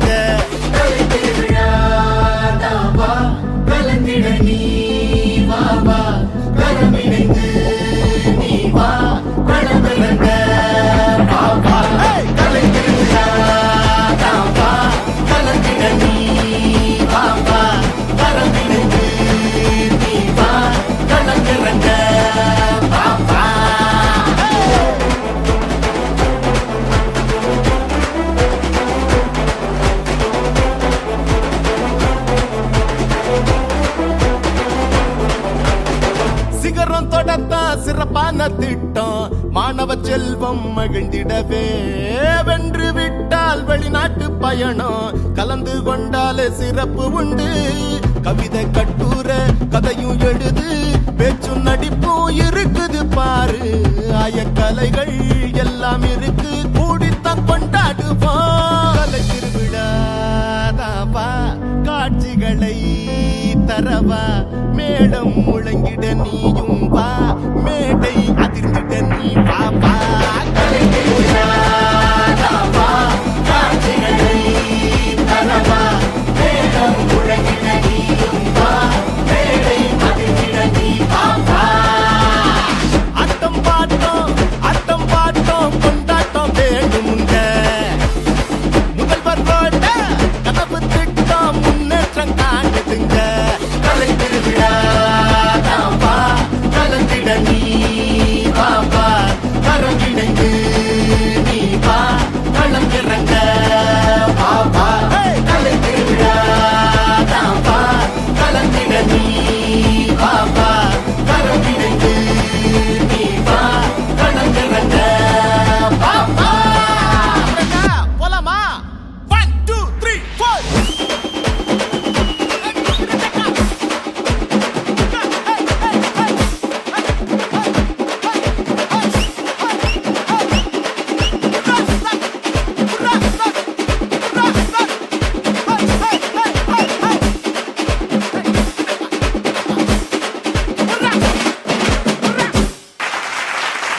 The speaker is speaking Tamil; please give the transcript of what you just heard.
Yeah. சிறப்பான திட்டம். மாணவ செல்வம் மகிழ்ந்திடவே. வென்று விட்டால் வெளிநாட்டு பயணம். கலந்து கொண்டாலே சிறப்பு உண்டு. கவிதை கட்டுர கதையும் எழுது. பேச்சும் நடிப்பும் இருக்குது பாரு. ஆயக்கலைகள் எல்லாம் இருக்கு. கூடித்தான் கொண்டாடுவோம். கலை திருவிழாதாவா காட்சிகளை தரவா. மேடம் முழங்கிட நீயும் வா. 等待